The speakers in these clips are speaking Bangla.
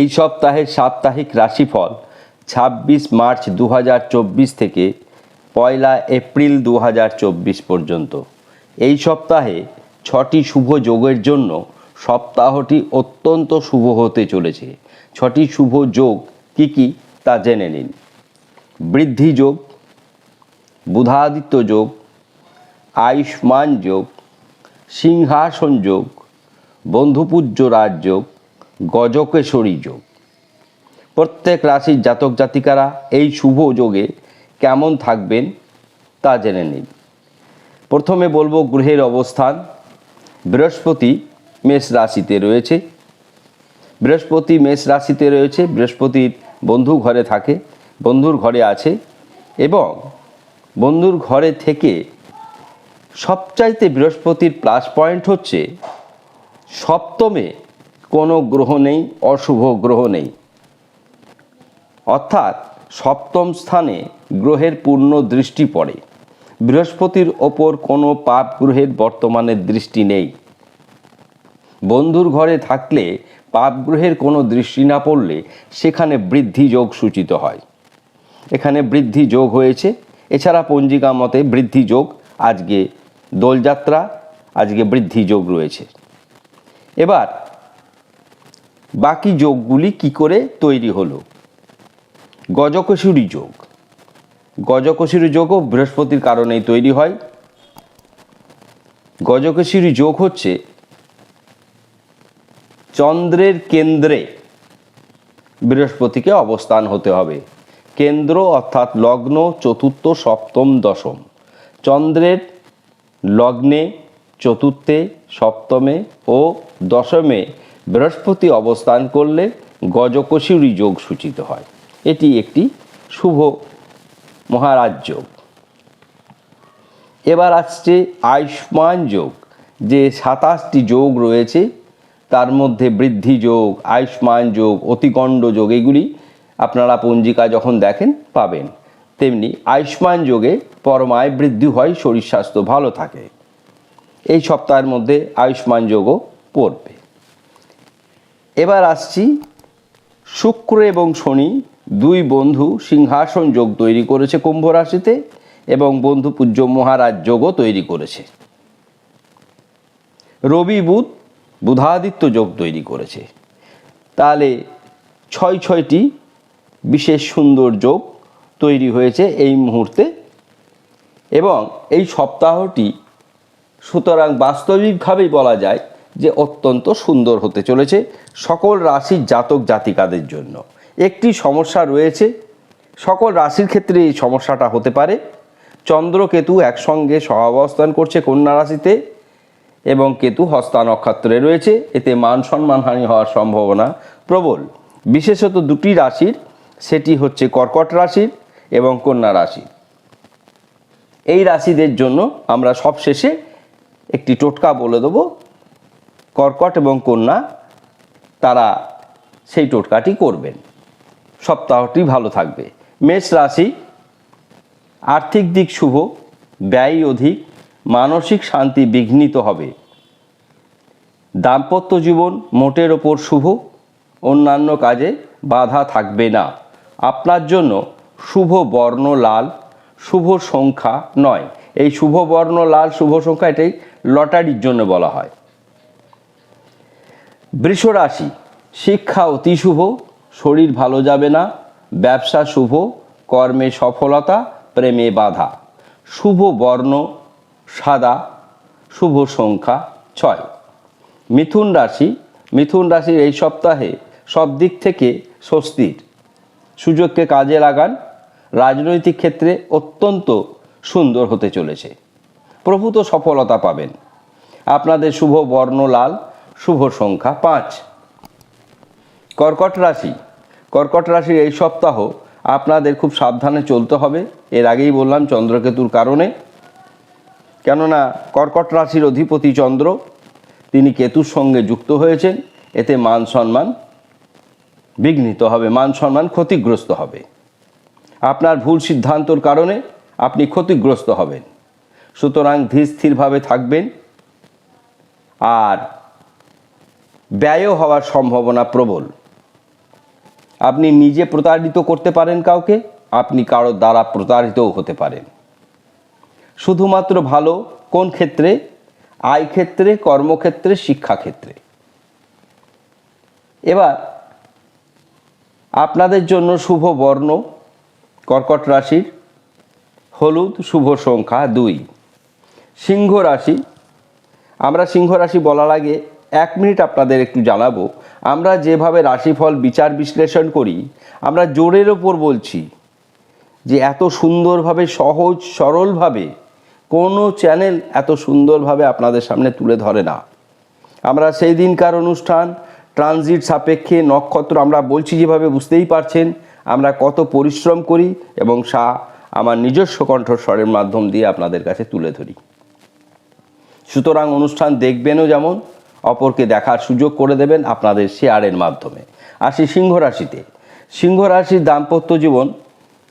এই সপ্তাহের সাপ্তাহিক রাশিফল ছাব্বিশ মার্চ দু হাজার চব্বিশ থেকে পয়লা এপ্রিল দু হাজার চব্বিশ পর্যন্ত। এই সপ্তাহে ছটি শুভ যোগের জন্য সপ্তাহটি অত্যন্ত শুভ হতে চলেছে। ছটি শুভ যোগ কি কি তা জেনে নিন। বৃদ্ধি যোগ, বুধাদিত্য যোগ, আয়ুষ্মান যোগ, সিংহাসন যোগ, বন্ধুপূজ্য রাজযোগ গজকেশরী যোগ। প্রত্যেক রাশির জাতক জাতিকারা এই শুভ যোগে কেমন থাকবেন তা জেনে নিন। প্রথমে বলব গ্রহের অবস্থান। বৃহস্পতি মেষ রাশিতে রয়েছে। বৃহস্পতি মেষ রাশিতে রয়েছে, বৃহস্পতির বন্ধু ঘরে থাকে, বন্ধুর ঘরে আছে এবং বন্ধুর ঘরে থেকে সবচাইতে বৃহস্পতির প্লাস পয়েন্ট হচ্ছে সপ্তমে কোনো গ্রহ নেই, অশুভ গ্রহ নেই। অর্থাৎ সপ্তম স্থানে গ্রহের পূর্ণ দৃষ্টি পড়ে। বৃহস্পতির ওপর কোনো পাপ গ্রহের বর্তমানে দৃষ্টি নেই। বন্ধুর ঘরে থাকলে পাপ গ্রহের কোনো দৃষ্টি না পড়লে সেখানে বৃদ্ধি যোগ সূচিত হয়। এখানে বৃদ্ধি যোগ হয়েছে। এছাড়া পঞ্জিকা মতে বৃদ্ধি যোগ, আজকে দোলযাত্রা, আজকে বৃদ্ধি যোগ রয়েছে। এবার বাকি যোগগুলি কি করে তৈরি হলো? গজকসুরি যোগ। গজকসুরি যোগও বৃহস্পতির কারণেই তৈরি হয়। গজকসুরি যোগ হচ্ছে চন্দ্রের কেন্দ্রে বৃহস্পতিকে অবস্থান হতে হবে। কেন্দ্র অর্থাৎ লগ্ন চতুর্থ সপ্তম দশম। চন্দ্রের লগ্নে চতুর্থে, সপ্তমে ও দশমে বৃহস্পতি অবস্থান করলে গজকশিরী যোগ সূচিত হয়। এটি একটি শুভ মহারাজ যোগ। এবার আসছে আয়ুষ্মান যোগ। যে সাতাশটি যোগ রয়েছে, তার মধ্যে বৃদ্ধি যোগ, আয়ুষ্মান যোগ, অতিকণ্ড যোগ, এগুলি আপনারা পঞ্জিকা যখন দেখেন পাবেন। তেমনি আয়ুষ্মান যোগে পরমায় বৃদ্ধি হয়, শরীর স্বাস্থ্য ভালো থাকে। এই সপ্তাহের মধ্যে আয়ুষ্মান যোগও পড়বে। এবার আসছি শুক্র এবং শনি, দুই বন্ধু সিংহাসন যোগ তৈরি করেছে কুম্ভ রাশিতে এবং বন্ধু পূজ্য মহারাজ যোগও তৈরি করেছে। রবি বুধ বুধাদিত্য যোগ তৈরি করেছে। তাহলে ছয় ছয়টি বিশেষ সুন্দর যোগ তৈরি হয়েছে এই মুহূর্তে এবং এই সপ্তাহটি সুতরাং বাস্তবিকভাবেই বলা যায় যে অত্যন্ত সুন্দর হতে চলেছে সকল রাশির জাতক জাতিকাদের জন্য। একটি সমস্যা রয়েছে, সকল রাশির ক্ষেত্রে এই সমস্যাটা হতে পারে। চন্দ্র কেতু একসঙ্গে সহাবস্থান করছে কন্যা রাশিতে এবং কেতু হস্তা নক্ষত্রে রয়েছে। এতে মান সম্মানহানি হওয়ার সম্ভাবনা প্রবল। বিশেষত দুটি রাশির, সেটি হচ্ছে কর্কট রাশির এবং কন্যা রাশি এই রাশিদের জন্য আমরা সবশেষে একটি টোটকা বলে দেবো কর্কট এবং কন্যা, তারা সেই টোটকাটি করবেন। সপ্তাহটি ভালো থাকবে। মেষ রাশি, আর্থিক দিক শুভ, ব্যয় অধিক, মানসিক শান্তি বিঘ্নিত হবে। দাম্পত্য জীবন মোটের ওপর শুভ, অন্যান্য কাজে বাধা থাকবে না। আপনার জন্য শুভ বর্ণ লাল, শুভ সংখ্যা নয়। এই শুভ বর্ণ লাল, শুভ সংখ্যা এটাই লটারির জন্য বলা হয়। বৃষ রাশি, শিক্ষা অতি শুভ, শরীর ভালো যাবে না, ব্যবসা শুভ, কর্মে সফলতা, প্রেমে বাধা। শুভ বর্ণ, সাদা, শুভ সংখ্যা ছয়। মিথুন রাশি, মিথুন রাশির এই সপ্তাহে সব দিক থেকে স্বস্তির। সুযোগকে কাজে লাগান, রাজনৈতিক ক্ষেত্রে অত্যন্ত সুন্দর হতে চলেছে। প্রভূত সফলতা পাবেন। আপনাদের শুভ বর্ণ লাল শুভ সংখ্যা পাঁচ। কর্কট রাশি। কর্কট রাশির এই সপ্তাহ আপনাদের খুব সাবধানে চলতে হবে। এর আগেই বললাম চন্দ্রকেতুর কারণে। কেননা কর্কট রাশির অধিপতি চন্দ্র, তিনি কেতুর সঙ্গে যুক্ত হয়েছেন। এতে মান সম্মান বিঘ্নিত হবে, মান সম্মান ক্ষতিগ্রস্ত হবে। আপনার ভুল সিদ্ধান্তর কারণে আপনি ক্ষতিগ্রস্ত হবেন। সুতরাং ধীর স্থিরভাবে থাকবেন। আর ব্যয়ও হওয়ার সম্ভাবনা প্রবল। আপনি নিজে প্রতারিত করতে পারেন কাউকে, আপনি কারোর দ্বারা প্রতারিতও হতে পারেন। শুধুমাত্র ভালো কোন ক্ষেত্রে? আয় ক্ষেত্রে, কর্মক্ষেত্রে, শিক্ষাক্ষেত্রে। এবার, আপনাদের জন্য শুভ বর্ণ, কর্কট রাশির, হলুদ শুভ সংখ্যা দুই। সিংহ রাশি, আমরা সিংহ রাশি বলার আগে এক মিনিট আপনাদের একটু জানাব। আমরা যেভাবে রাশিফল বিচার বিশ্লেষণ করি, আমরা জোরের ওপর বলছি যে এত সুন্দরভাবে, সহজ, সরলভাবে কোনো চ্যানেল এত সুন্দরভাবে আপনাদের সামনে তুলে ধরে না। আমরা সেই দিনকার অনুষ্ঠান, ট্রানজিট সাপেক্ষে নক্ষত্র, আমরা বলছি যেভাবে বুঝতেই পারছেন, আমরা কত পরিশ্রম করি এবং সা আমার নিজস্ব কণ্ঠস্বরের মাধ্যম দিয়ে আপনাদের কাছে তুলে ধরি। সুতরাং অনুষ্ঠান দেখবেনও যেমন অপরকে দেখার সুযোগ করে দেবেন আপনাদের শেয়ারের মাধ্যমে। আসি সিংহ রাশিতে। সিংহ রাশির দাম্পত্য জীবন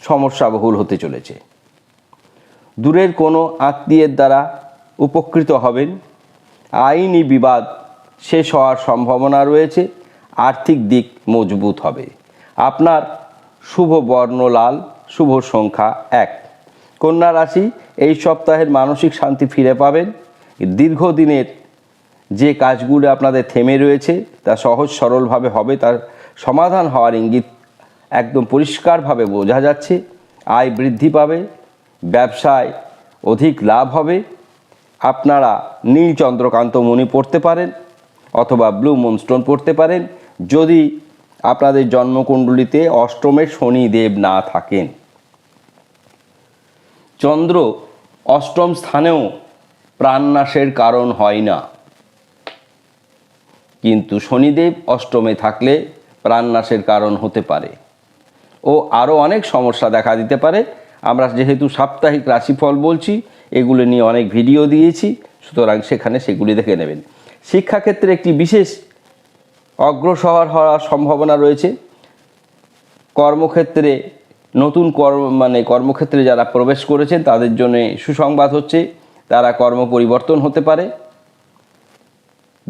সমস্যাবহুল হতে চলেছে। দূরের কোনো আত্মীয়ের দ্বারা উপকৃত হবেন। আইনি বিবাদ শেষ হওয়ার সম্ভাবনা রয়েছে। আর্থিক দিক মজবুত হবে। আপনার শুভ বর্ণ লাল শুভ সংখ্যা এক। কন্যা রাশি এই সপ্তাহের মানসিক শান্তি ফিরে পাবেন। দীর্ঘদিনের যে কাজগুলো আপনাদের থেমে রয়েছে, তা সহজ সরলভাবে হবে, তার সমাধান হওয়ার ইঙ্গিত একদম পরিষ্কারভাবে বোঝা যাচ্ছে। আয় বৃদ্ধি পাবে, ব্যবসায় অধিক লাভ হবে। আপনারা নীল চন্দ্রকান্ত মণি পড়তে পারেন অথবা ব্লু মুনস্টোন পড়তে পারেন। যদি আপনাদের জন্মকুণ্ডলিতে অষ্টমে শনিদেব না থাকেন। চন্দ্র অষ্টম স্থানেও প্রাণনাশের কারণ হয় না। কিন্তু শনিদেব অষ্টমে থাকলে প্রাণনাশের কারণ হতে পারে। ও আরও অনেক সমস্যা দেখা দিতে পারে। আমরা যেহেতু সাপ্তাহিক রাশিফল বলছি, এগুলো নিয়ে অনেক ভিডিও দিয়েছি, সুতরাং সেখানে সেগুলি দেখে নেবেন। শিক্ষাক্ষেত্রে একটি বিশেষ অগ্রসর হওয়ার সম্ভাবনা রয়েছে। কর্মক্ষেত্রে নতুন কর্ম মানে কর্মক্ষেত্রে যারা প্রবেশ করেছেন, তাদের জন্য সুসংবাদ হচ্ছে, তারা কর্ম পরিবর্তন হতে পারে।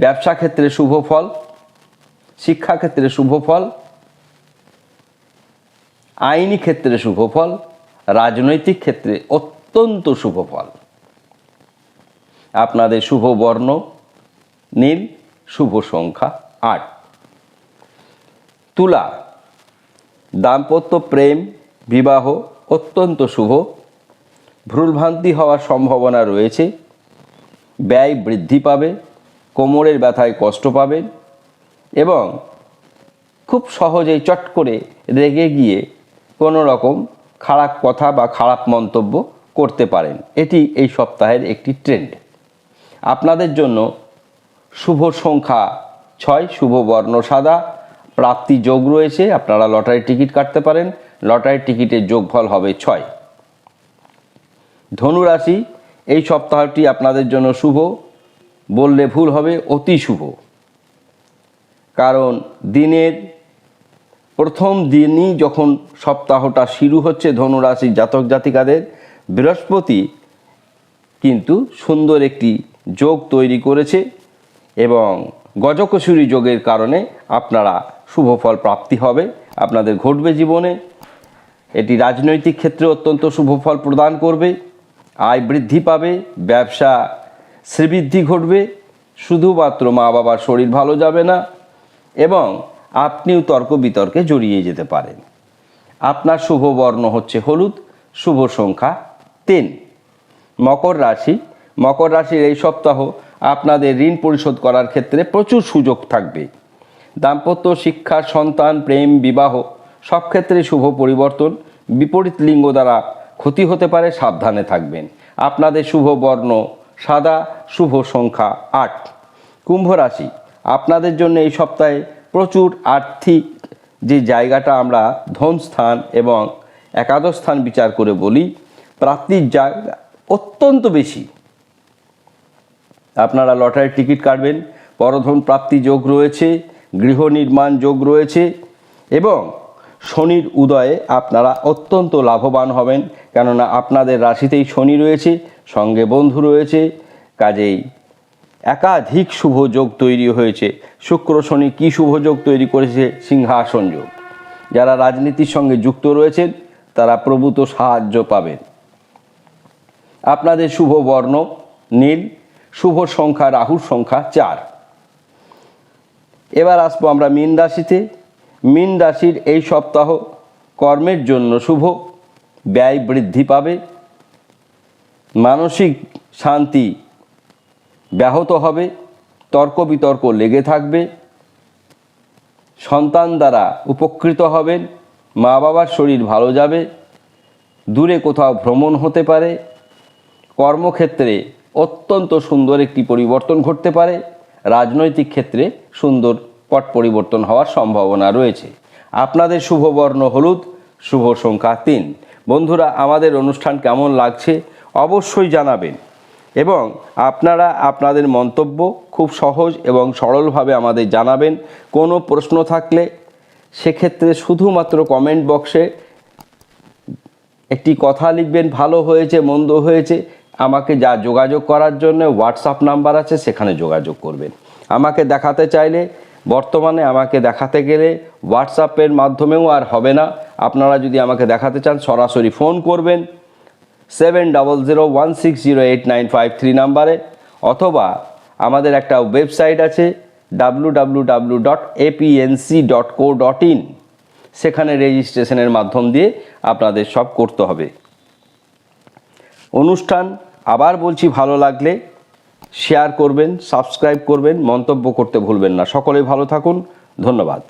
ব্যবসা ক্ষেত্রে শুভ ফল শিক্ষাক্ষেত্রে শুভ ফল, আইনি ক্ষেত্রে শুভ ফল, রাজনৈতিক ক্ষেত্রে অত্যন্ত শুভ ফল। আপনাদের শুভ বর্ণ, নীল, শুভ সংখ্যা আট। তুলা, দাম্পত্য প্রেম, বিবাহ অত্যন্ত শুভ। ভুলভ্রান্তি হওয়ার সম্ভাবনা রয়েছে। ব্যয় বৃদ্ধি পাবে। কোমরের ব্যথায় কষ্ট পাবেন এবং খুব সহজেই চট করে রেগে গিয়ে কোনো রকম খারাপ কথা বা খারাপ মন্তব্য করতে পারেন। এটি এই সপ্তাহের একটি ট্রেন্ড আপনাদের জন্য শুভ সংখ্যা ছয়, শুভ বর্ণ সাদা, প্রাপ্তি যোগ রয়েছে, আপনারা লটারির টিকিট কাটতে পারেন। লটারির টিকিটের যোগফল হবে ছয়। ধনুরাশি, এই সপ্তাহটি আপনাদের জন্য শুভ। বললে ভুল হবে, অতি শুভ। কারণ দিনের প্রথম দিনই যখন সপ্তাহটা শুরু হচ্ছে ধনুরাশি জাতক জাতিকাদের, বৃহস্পতি কিন্তু সুন্দর একটি যোগ তৈরি করেছে এবং গজকসুরী যোগের কারণে আপনারা শুভ ফল প্রাপ্তি হবে। আপনাদের ঘটবে জীবনে। এটি রাজনৈতিক ক্ষেত্রে অত্যন্ত শুভ ফল প্রদান করবে। আয় বৃদ্ধি পাবে। ব্যবসা শ্রীবৃদ্ধি ঘটবে, শুধুমাত্র মা বাবার শরীর ভালো যাবে না, এবং আপনিও তর্ক বিতর্কে জড়িয়ে যেতে পারেন। আপনার শুভ বর্ণ হচ্ছে হলুদ, শুভ সংখ্যা তিন। মকর রাশি, মকর রাশির এই সপ্তাহ আপনাদের ঋণ পরিশোধ করার ক্ষেত্রে প্রচুর সুযোগ থাকবে। দাম্পত্য, শিক্ষা, সন্তান, প্রেম, বিবাহ সব ক্ষেত্রে শুভ পরিবর্তন, বিপরীত লিঙ্গ দ্বারা ক্ষতি হতে পারে, সাবধানে থাকবেন। আপনাদের শুভ বর্ণ সাদা শুভ সংখ্যা আট। কুম্ভ রাশি, আপনাদের জন্য এই সপ্তাহে প্রচুর আর্থিক যে জায়গাটা আমরা ধন স্থান এবং একাদশ স্থান বিচার করে বলি, প্রাপ্তির জায়গা অত্যন্ত বেশি। আপনারা লটারির টিকিট কাটবেন, পরধন প্রাপ্তি যোগ রয়েছে, গৃহ নির্মাণ যোগ রয়েছে এবং শনির উদয়ে আপনারা অত্যন্ত লাভবান হবেন। কেননা আপনাদের রাশিতেই শনি রয়েছে, সঙ্গে বন্ধু রয়েছে। কাজেই একাধিক শুভ যোগ তৈরি হয়েছে। শুক্র শনি কী শুভ যোগ তৈরি করেছে? সিংহাসন যোগ। যারা রাজনীতির সঙ্গে যুক্ত রয়েছেন, তারা প্রভূত সাহায্য পাবেন। আপনাদের শুভ বর্ণ নীল, শুভ সংখ্যা রাহুর সংখ্যা চার। এবার আসব আমরা মীন রাশিতে। মীন রাশির এই সপ্তাহ কর্মের জন্য শুভ, ব্যয় বৃদ্ধি পাবে, মানসিক শান্তি ব্যাহত হবে, তর্ক বিতর্ক লেগে থাকবে, সন্তান দ্বারা উপকৃত হবেন মা বাবার শরীর ভালো যাবে, দূরে কোথাও ভ্রমণ হতে পারে, কর্মক্ষেত্রে অত্যন্ত সুন্দর একটি পরিবর্তন ঘটতে পারে, রাজনৈতিক ক্ষেত্রে সুন্দর পট পরিবর্তন হওয়ার সম্ভাবনা রয়েছে। আপনাদের শুভ বর্ণ হলুদ, শুভ সংখ্যা তিন। বন্ধুরা, আমাদের অনুষ্ঠান কেমন লাগছে অবশ্যই জানাবেন। এবং আপনারা আপনাদের মন্তব্য খুব সহজ এবং সরলভাবে আমাদের জানাবেন। কোনো প্রশ্ন থাকলে সেক্ষেত্রে শুধুমাত্র কমেন্ট বক্সে একটি কথা লিখবেন, ভালো হয়েছে, মন্দ হয়েছে। আমাকে যা যোগাযোগ করার জন্য হোয়াটসঅ্যাপ নাম্বার আছে, সেখানে যোগাযোগ করবেন। আমাকে দেখাতে চাইলে বর্তমানে আমাকে দেখাতে গেলে হোয়াটসঅ্যাপের মাধ্যমেও আর হবে না। আপনারা যদি আমাকে দেখাতে চান, সরাসরি ফোন করবেন seven double zero one six zero eight nine five three নাম্বারে অথবা আমাদের একটা ওয়েবসাইট আছে W W W dot APNC dot co dot in সেখানে রেজিস্ট্রেশনের মাধ্যম দিয়ে আপনাদের সব করতে হবে। অনুষ্ঠান আবার বলছি ভালো লাগলে শেয়ার করবেন সাবস্ক্রাইব করবেন মন্তব্য করতে ভুলবেন না। সকলেই ভালো থাকুন ধন্যবাদ।